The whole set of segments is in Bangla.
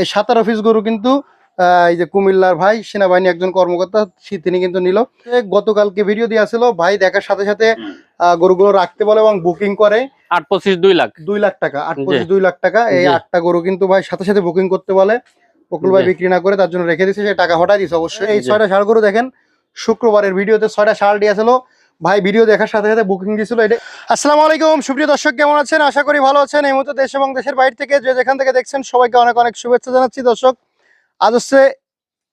এই সাতারো পিস গরু কিন্তু এই যে কুমিল্লার ভাই সেনাবাহিনী একজন কর্মকর্তা তিনি কিন্তু নিল। গতকালকে ভিডিও দিয়ে আসলো ভাই দেখার সাথে সাথে গরুগুলো রাখতে বলে এবং বুকিং করে। আট পঁচিশ দুই লাখ। দুই লাখ টাকা আট পঁচিশ দুই লাখ টাকা এই আটটা গরু কিন্তু ভাই সাথে সাথে বুকিং করতে বলে। বকুল ভাই বিক্রি না করে তার জন্য রেখে দিচ্ছে সে টাকা হটাই দিচ্ছে অবশ্যই। এই ছয়টা ষাড় গরু দেখেন শুক্রবারের ভিডিওতে ছয়টা ষাড় দিয়েছিল। ভাই ভিডিও দেখার সাথে সাথে বুকিং দিয়েছিল এটা। আসসালামু আলাইকুম, সুপ্রিয় দর্শক, কেমন আছেন? আশা করি ভালো আছেন। এই মুহূর্তে দেশ এবং দেশের বাইরে থেকে যে যেখান থেকে দেখছেন, সবাইকে অনেক অনেক শুভেচ্ছা জানাচ্ছি। দর্শক, আজ হচ্ছে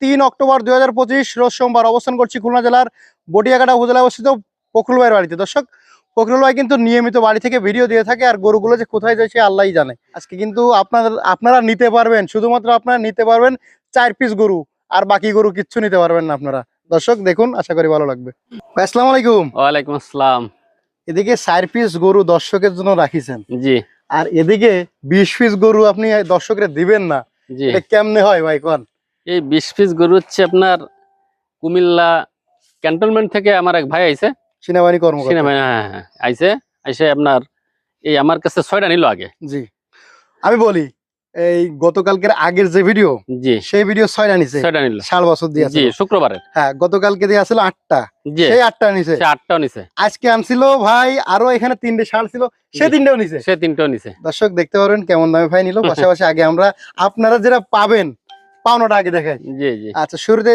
তিন অক্টোবর দুই হাজার পঁচিশ, রোজ সোমবার অবস্থান করছি খুলনা জেলার বটিয়াকাটা উপজেলায় অবস্থিত পখরুল ভাইয়ের বাড়িতে। দর্শক, ফখরুল ভাই কিন্তু নিয়মিত বাড়ি থেকে ভিডিও দিয়ে থাকে আর গরুগুলো যে কোথায় যায় সে আল্লাহই জানে। আজকে কিন্তু আপনাদের আপনারা নিতে পারবেন, শুধুমাত্র আপনারা নিতে পারবেন চার পিস গরু, আর বাকি গরু কিচ্ছু নিতে পারবেন না আপনারা। দর্শক দেখুন আশা করি ভালো লাগবে। আসসালামু আলাইকুম। ওয়ালাইকুম আসসালাম। এদিকে চার পিস গরু দর্শকের জন্য রাখিছেন। জি। আর এদিকে বিশ পিস গরু আপনি দর্শকের দিবেন না। জি। কেমনে হয় ভাই কোন? এই বিশ পিস গরু হচ্ছে আপনার কুমিল্লা ক্যান্টনমেন্ট থেকে আমার এক ভাই আইছে। সেনাবাহিনী কর্মকর্তা। সিনেমা হ্যাঁ হ্যাঁ আইছে। আইসে আপনার এই আমার কাছে ছয়টা নিল আগে। জি। আমি বলি এই গতকালকের আগের যে ভিডিও সেই ভিডিও ছয়টা নিছে। ষাট বছর দিয়ে জি শুক্রবারে। হ্যাঁ গতকালকে দিয়ে আসলে আটটা। সেই আটটা নিছে। সে আটটাও নিছে। আজকে আনছিল ভাই আরও এখানে তিনটে ষাট ছিল সে। তিনটেও নিছে। সে তিনটাও নিছে। দর্শক দেখতে পারবেন কেমন দামে ভাই নিল। পাশাপাশি আগে আমরা আপনারা যেটা পাবেন পাওনাটা আগে দেখাই। জি জি। আচ্ছা শুরুতে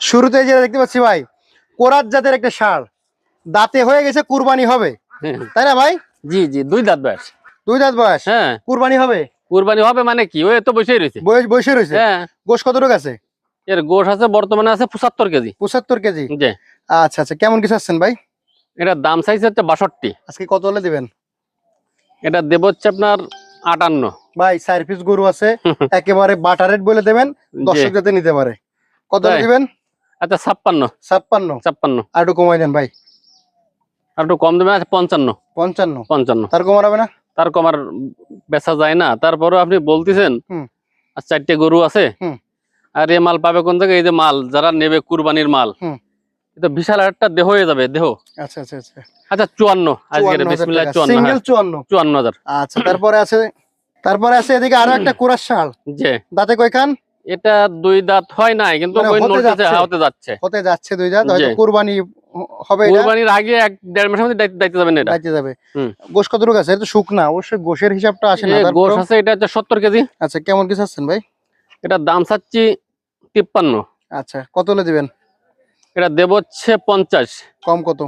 শুরুতে যেটা দেখতে পাচ্ছি ভাই কোরাত জাতের একটা সার দাঁতে হয়ে গেছে কুরবানি হবে। তাই না ভাই? জি জি দুই দাঁত বয়স। দুই দাঁত বয়স। হ্যাঁ। কুরবানি হবে? কুরবানি হবে মানে কি? ওই তো বসেই রয়েছে। বসে রয়েছে? হ্যাঁ। গোশ কতটুকু আছে? এর গোশ আছে বর্তমানে আছে পঁচাত্তর কেজি। পঁচাত্তর কেজি? জি। আচ্ছা আচ্ছা। কেমন কিছু আসছেন ভাই? এটার দাম সাইজ হচ্ছে বাষট্টি। আজকে কত হলে দিবেন? এটা দেব হচ্ছে আপনার আটান্ন। ভাই চার পিস গরু আছে। একেবারে বাটার রেট বলে দেবেন। দর্শক যাতে নিতে পারে। কত দিবেন? আচ্ছা ছাপ্পান্ন। ছাপ্পান্ন। ছাপ্পান্ন। আর একটু কমাই দেন ভাই। আর একটু কম দেবে আছে পঞ্চান্ন। পঞ্চান্ন। পঞ্চান্ন। তার কমার হবে না? তার কমার বেচা যায় না। তারপরেও আপনি বলতেছেন আর চারটে গরু আছে। আর এ মাল পাবে কোন থেকে? এই যে মাল যারা নেবে কুরবানির মাল। এটা বিশাল একটা দেহ হয়ে যাবে দেহ। আচ্ছা আচ্ছা আচ্ছা। আচ্ছা চুয়ান্ন। বিসমিল্লাহ চুয়ান্ন সিঙ্গেল চুয়ান্ন। চুয়ান্ন হাজার। আচ্ছা তারপরে আছে তারপরে আছে এদিকে আরও একটা কুরাস শাল। যে। দাঁতে কয়খান? এটা দুই দাঁত হয় নাই কিন্তু মানে ওই হতে যাচ্ছে। হতে যাচ্ছে। হতে যাচ্ছে দুই দাঁত হয়তো কুরবানি হবে কুরবানির আগে এক দেড় মাসের মধ্যে দায়িত্ব যাবেন এটা? বাইতে যাবে। গোশ কতটুকু আছে? এটা তো শুকনা। অবশ্যই গোশের হিসাবটা আসে না। গোশ আছে এটা হচ্ছে সত্তর কেজি। আচ্ছা কেমন কিছু আছেন ভাই? এটার দাম চাচ্ছি তিপ্পান্ন। আচ্ছা কত হলে দিবেন? এটা দেব হচ্ছে পঞ্চাশ। কম কত?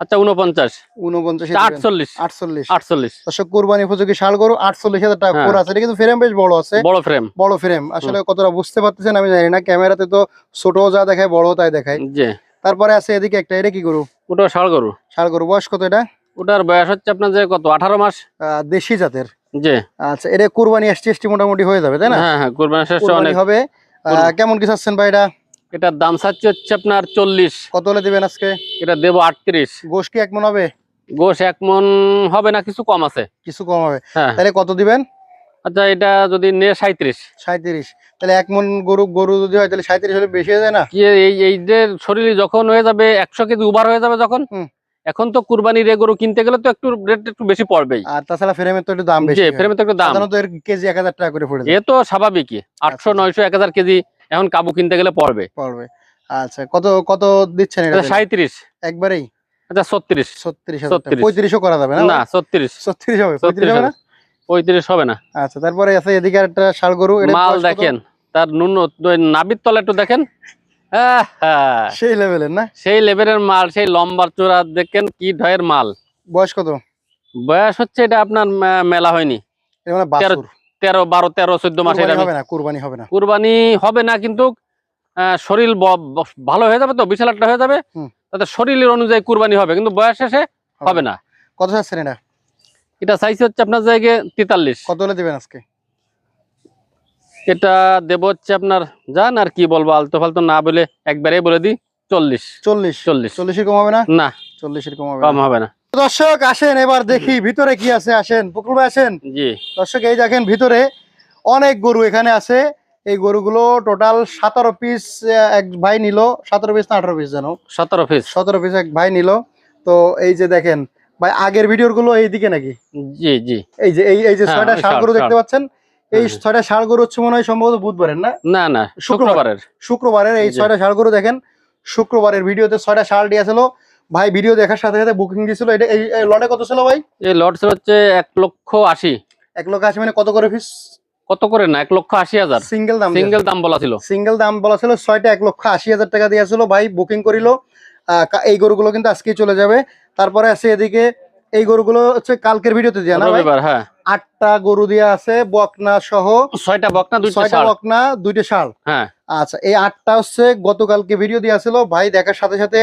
আচ্ছা উনপঞ্চাশ উনপঞ্চাশ আটচল্লিশ। আটচল্লিশ। আটচল্লিশ। দর্শক কোরবানি উপযোগী শাল গরু আটচল্লিশ হাজার টাকা হ্যাঁ। কোর আছে। এটা কিন্তু ফ্রেম বেশ বড় আছে। বড় ফ্রেম বড় ফ্রেম আসলে কতটা বুঝতে পারতেছেন আমি জানি না। ক্যামেরাতে তো ছোট যা দেখায় বড় তাই দেখায়। তারপরে আছে এদিকে একটা এটা কি গরু? ওটা ষাড় গরু। শাল গরু। বয়স কত এটা? ওটার বয়স হচ্ছে আপনার যে কত আঠারো মাস? দেশি জাতের। যে আচ্ছা এটা কুরবানি এসটি এসটি মোটামুটি হয়ে যাবে তাই না? হ্যাঁ হ্যাঁ কোরবানি শেষে অনেক। হবে। কেমন কি আছেন ভাই এটা এটার দাম চাচ্ছে হচ্ছে আপনার চল্লিশ। কত হলে দিবেন আজকে? এটা দেবো আটত্রিশ। গোশ কি এক মন হবে? গোশ এক মন হবে না কিছু কম আছে। কিছু কম হবে। হ্যাঁ। তাহলে কত দিবেন? আচ্ছা এটা যদি নে সাঁত্রিশ সাঁত্রিশ তাহলে এক মন গরু গরু যদি হয় তাহলে সাঁত্রিশ হলে বেশি হয়ে যায় না? কি এই এই যে শরীর যখন হয়ে যাবে একশো কেজি উবার হয়ে যাবে যখন এখন তো কুরবানির গরু কিনতে গেলে তো একটু রেট একটু বেশি পড়বেই। আর তাছাড়া ফ্রেমের তো একটু দাম বেশি হয়। তো একটু দাম। সাধারণত এর কেজি এক হাজার টাকা করে পড়ে এ তো স্বাভাবিকই। আটশো আচ্ছা। নয়শো এক হাজার কেজি এখন কাবু কিনতে গেলে পড়বে। পড়বে। আচ্ছা কত কত দিচ্ছেন এটা তাহলে? সাঁত্রিশ একবারেই? আচ্ছা ছত্রিশ। ছত্রিশ হাজার টাকা। ছত্রিশ। পঁয়ত্রিশও করা যাবে না না ছত্রিশ। ছত্রিশ হবে পঁয়ত্রিশ হবে। না? পঁয়ত্রিশ হবে না। আচ্ছা তারপরে আছে এদিকে একটা ষাড় গরু মাল দেখেন তার নুন নাবির তলা একটু দেখেন। সেই লেভেলের না? সেই লেভেলের মাল সেই লম্বা চূড়া দেখেন কি ঢয়ের মাল। বয়স কত? বয়স হচ্ছে এটা আপনার মেলা হয়নি। মানে তেরো বারো তেরো চোদ্দ মাসের কুরবানি হবে না কুরবানি হবে না। কিন্তু শরীর ভালো হয়ে যাবে তো বিশাল একটা হয়ে যাবে। তাতে শরীরের অনুযায়ী কুরবানি হবে কিন্তু বয়স শেষে হবে না। কত চাচ্ছেন এটা? এটা চাইছে হচ্ছে আপনার জায়গায় তেতাল্লিশ। কত হলে দিবেন আজকে? এটা দেব হচ্ছে আপনার যান আর কি বলব আলতো ফালতো না বলে একবারে বলে দিই চল্লিশ। চল্লিশ। চল্লিশ। চল্লিশের কম হবে না? না। চল্লিশের কম হবে কম হবে না। দর্শক আসেন এবার দেখি ভিতরে কি আছে আসেন। পুকুর ভাই আসেন। জি। দর্শক এই দেখেন ভিতরে অনেক গরু এখানে আছে। এই গরুগুলো টোটাল সতেরো পিস এক ভাই নিল। সতেরো পিস না আঠারো পিস জানো সতেরো পিস সতেরো পিস এক ভাই নিল। তো এই যে দেখেন ভাই আগের ভিডিওরগুলো এইদিকে নাকি? জি জি। এই যে এই এই যে হ্যাঁ, ছয়টা ষাট, গরু দেখতে পাচ্ছেন? এই হ্যাঁ। ছয়টা ষাড় গরু হচ্ছে মনে হয় সম্ভবত বুধবারের না? না না শুক্রবারের। শুক্রবারের এই ছয়টা ষাড় গরু দেখেন। শুক্রবারের ভিডিওতে ছয়টা ষাড় দিয়েছিল ভাই ভিডিও দেখার সাথে সাথে বুকিং দিয়েছিল। এটা এই লটে কত ছিল ভাই? এই লট ছিল হচ্ছে এক লক্ষ আশি। এক লক্ষ আশি মানে কত করে ফিস কত করে না? এক লক্ষ আশি হাজার। সিঙ্গেল দাম সিঙ্গেল দাম বলা ছিল। সিঙ্গেল দাম বলা ছিল। ছয়টা এক লক্ষ আশি হাজার টাকা দিয়েছিল ভাই বুকিং করিল। এই গরুগুলো কিন্তু আজকেই চলে যাবে। তারপরে আছে এদিকে এই গরুগুলো হচ্ছে কালকের ভিডিওতে দেওয়া না ভাই? রবিবার হ্যাঁ। আটটা গরু দেওয়া আছে বকনা সহ। ছয়টা বকনা দুইটা ছয়টা বকনা দুইটা ষাড় হ্যাঁ। আচ্ছা এই আটটা হচ্ছে গতকালকে ভিডিও দেওয়া ছিল। ভাই দেখার সাথে সাথে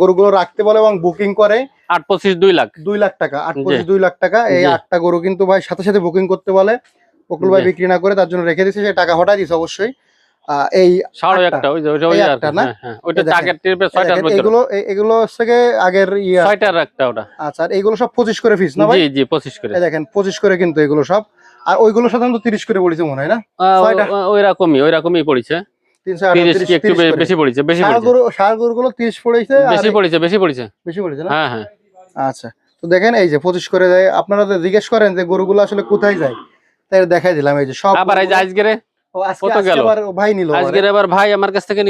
গরুগুলো রাখতে বলে এবং বুকিং করে। আট পঁচিশ দুই লাখ। দুই লাখ টাকা আট পঁচিশ দুই লাখ টাকা। এই আটটা গরু কিন্তু ভাই সাথে সাথে বুকিং করতে বলে। বকুল ভাই বিক্রি না করে তার জন্য রেখে দিচ্ছে সে টাকা হঠাৎ দিচ্ছে অবশ্যই। এই ষাড় একটা ওই যে ওই একটা না? হ্যাঁ, হ্যাঁ। ওইটা দেখেন। টিপে ছয়টার ভিতরে এগুলো এগুলো হচ্ছে আগের ইয়া। ছয়টার একটা ওটা। আচ্ছা আর সব পঁচিশ করে ফিস না ভাই? জি জি পঁচিশ করে। এই দেখেন পঁচিশ করে কিন্তু এগুলো সব। আর ওইগুলো সাধারণত তিরিশ করে বলেছে মনে হয় না? আহ, ছয়টা। ও- ওই রকমই ওই রকমই পড়েছে। তিনশো তিরিশ কি একটু বে- বেশি পড়েছে বেশি পড়েছে। বেশি পড়েছে বেশি পড়েছে। বেশি পড়েছে না? হ্যাঁ হ্যাঁ। আচ্ছা তো দেখেন এই যে পঁচিশ করে দেয় আপনারা জিজ্ঞেস করেন যে গরুগুলো আসলে কোথায় যায়? তাই দেখাই দিলাম এই যে সব আবার এই যে আজকে কত গেল? ভাই নিল আজকের ভাই আমার কাছ থেকে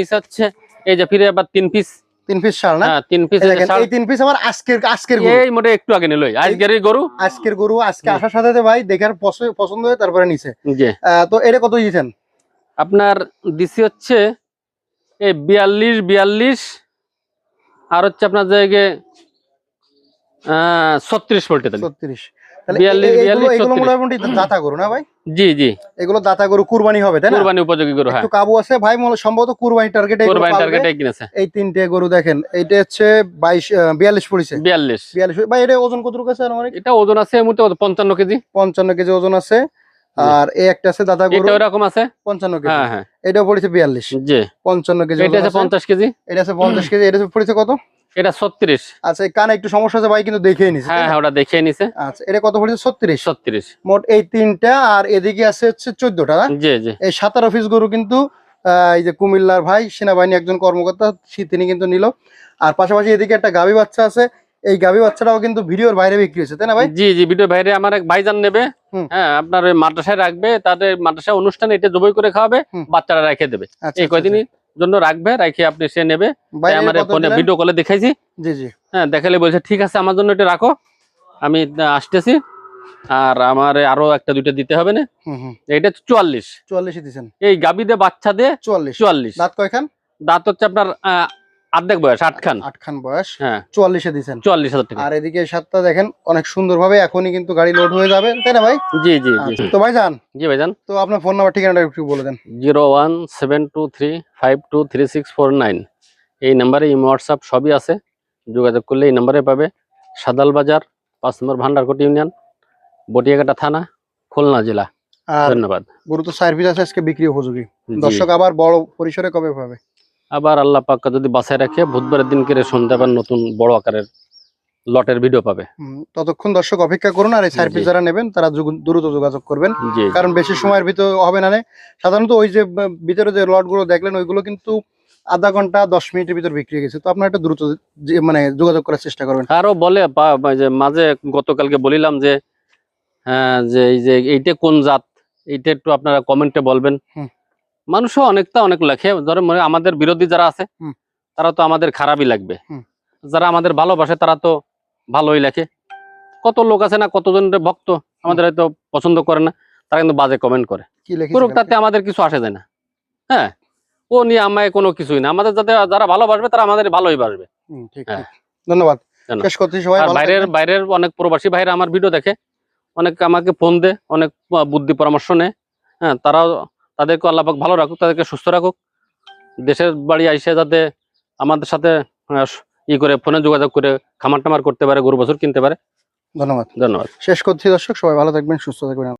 এই যে ফিরে আবার তিন পিস তিন পিস শাল না? হ্যাঁ তিন পিস এই তিন পিস আমার আজকের আজকের এই মোটে একটু আগে গরু। আজকের গরু আজকে আসার সাথে সাথে ভাই দেখার পছন্দ হয়ে তারপরে নিছে। তো এটা কত দিয়েছেন? আপনার দিছি হচ্ছে এই বিয়াল্লিশ বিয়াল্লিশ আর হচ্ছে আপনার জায়গায় ছত্রিশ পোল্টে ছত্রিশ। জি জি। এগুলো দাতা গরু কুরবানি হবে তাই না? কোরবানি উপযোগী গরু হ্যাঁ। কাবু আছে। ভাই সম্ভবত কুরবানি টার্গেট কোরবানি টার্গেটে কিনেছে। এই তিনটে গরু দেখেন এইটা হচ্ছে বাইশ আহ, বিয়াল্লিশ পড়েছে। বিয়াল্লিশ। বিয়াল্লিশ ভাই এটা ওজন কতটুকু আছে আমার এটা ওজন আছে কেজি। পঞ্চান্ন কেজি ওজন আছে। আর এই একটা আছে দাদা গরু। এটা ওরকম আছে? পঞ্চান্ন কেজি। হ্যাঁ হ্যাঁ। এটা পড়েছে বিয়াল্লিশ। জি। পঞ্চান্ন কেজি এটা আছে আছে। পঞ্চাশ কেজি। এটা আছে পঞ্চাশ কেজি। এটা পড়েছে কত? এটা ছত্রিশ। আচ্ছা এই কানে একটু সমস্যা আছে ভাই কিন্তু দেখে নিছে হ্যাঁ হ্যাঁ ওটা দেখিয়ে নিছে। আচ্ছা এটা কত পড়েছে? ছত্রিশ? ছত্রিশ। মোট এই তিনটা আর এদিকে আছে হচ্ছে চোদ্দটা না? জি জি। এই সাতার অফিস গরু কিন্তু এই যে কুমিল্লার ভাই সেনাবাহিনী একজন কর্মকর্তা তিনি কিন্তু নিল। আর পাশাপাশি এদিকে একটা গাভী বাচ্চা আছে এই গাভী বাচ্চাটাও কিন্তু ভিডিওর বাইরে বিক্রি হয়েছে তাই না ভাই? জি জি ভিডিও বাইরে আমার এক ভাইজান নেবে। হ্যাঁ আপনার ওই মাদ্রাসায় রাখবে তাদের মাদ্রাসা অনুষ্ঠানে এটা জবই করে খাওয়াবে। বাচ্চারা রেখে দেবে। আচ্ছা, এই আচ্ছা, কয়দিনের জন্য রাখবে রাখি আপনি সে নেবে। আমার ফোনে ভিডিও কলে দেখাইছি। জি জি। হ্যাঁ দেখালে বলছে ঠিক আছে আমার জন্য এটা রাখো। আমি আসতেছি। আর আমার আরও একটা দুইটা দিতে হবে না? হুম হুম। এটা চুয়াল্লিশ। চুয়াল্লিশে দিচ্ছেন এই গাবিদে দিয়ে বাচ্চা দিয়ে চুয়াল্লিশ। চুয়াল্লিশ। দাঁত কয়খান? দাঁত হচ্ছে আপনার আহ, অর্ধেক বয়স আটখান। আট খান বয়স। হ্যাঁ। চুয়াল্লিশে দিচ্ছেন চুয়াল্লিশ হাজার টাকা। আর এদিকে সাতটা দেখেন অনেক সুন্দর ভাবে এখনই কিন্তু গাড়ি লোড হয়ে যাবে। তাই না ভাই? জি জি জি। আচ্ছা, তো ভাই যান জি ভাইজান। তো আপনার ফোন নাম্বার ঠিকানাটা একটু বলে দেন। Zero one seven two three five two three six four nine. এই নাম্বারে ইমো হোয়াটসঅ্যাপ সবই আছে। যোগাযোগ করলে এই নাম্বারে পাবে। সাদাল বাজার পাঁচ নম্বর ভান্ডারকোট ইউনিয়ন বটিয়াঘাটা থানা খুলনা জেলা। ধন্যবাদ। গুরুত্ব সার্ভিস আছে আজকে বিক্রি উপযোগী। দর্শক আবার বড় পরিসরে কবে পাবে? আবার আল্লাহ পাক্কা যদি বাসায় রাখে বুধবারের দিন করে সন্ধ্যা আবার নতুন বড় আকারের লটের ভিডিও পাবে। ততক্ষণ দর্শক অপেক্ষা করুন আর এই সার্ভিস যারা নেবেন তারা দ্রুত যোগাযোগ করবেন। কারণ বেশি সময়ের ভিতর হবে না। সাধারণত ওই যে ভিতরে যে লটগুলো দেখলেন ওইগুলো কিন্তু আধা ঘণ্টা দশ মিনিটের ভিতর বিক্রি হয়ে গেছে। তো আপনার একটা দ্রুত মানে যোগাযোগ করার চেষ্টা করবেন। আরও বলে যে মাঝে গতকালকে বলিলাম যে হ্যাঁ যে এই যে এইটা কোন জাত? এইটা একটু আপনারা কমেন্টে বলবেন। মানুষও অনেকটা অনেক লেখে। ধরে মনে আমাদের বিরোধী যারা আছে তারা তো আমাদের খারাপই লাগবে। যারা আমাদের ভালোবাসে তারা তো ভালোই লেখে। কত লোক আছে না কতজন ভক্ত আমাদের হয়তো পছন্দ করে না তারা কিন্তু বাজে কমেন্ট করে। করুক তাতে আমাদের কিছু আসে যায় না। হ্যাঁ ও নিয়ে আমায় কোনো কিছুই না। আমাদের যাতে যারা ভালোবাসবে তারা আমাদের ভালোই বাসবে। হ্যাঁ। ধন্যবাদ। ধন্যবাদ। শেষ করতে সবাই বাইরের বাইরের অনেক প্রবাসী ভাইরা আমার ভিডিও দেখে অনেক আমাকে ফোন দে অনেক বুদ্ধি পরামর্শ নেয় হ্যাঁ তারাও তাদেরকে আল্লাপাক ভালো রাখুক তাদেরকে সুস্থ রাখুক। দেশের বাড়ি আইসে যাতে আমাদের সাথে ই করে ফোনে যোগাযোগ করে খামার টামার করতে পারে গরু বছর কিনতে পারে। ধন্যবাদ। ধন্যবাদ। শেষ করছি দর্শক সবাই ভালো থাকবেন সুস্থ থাকবেন।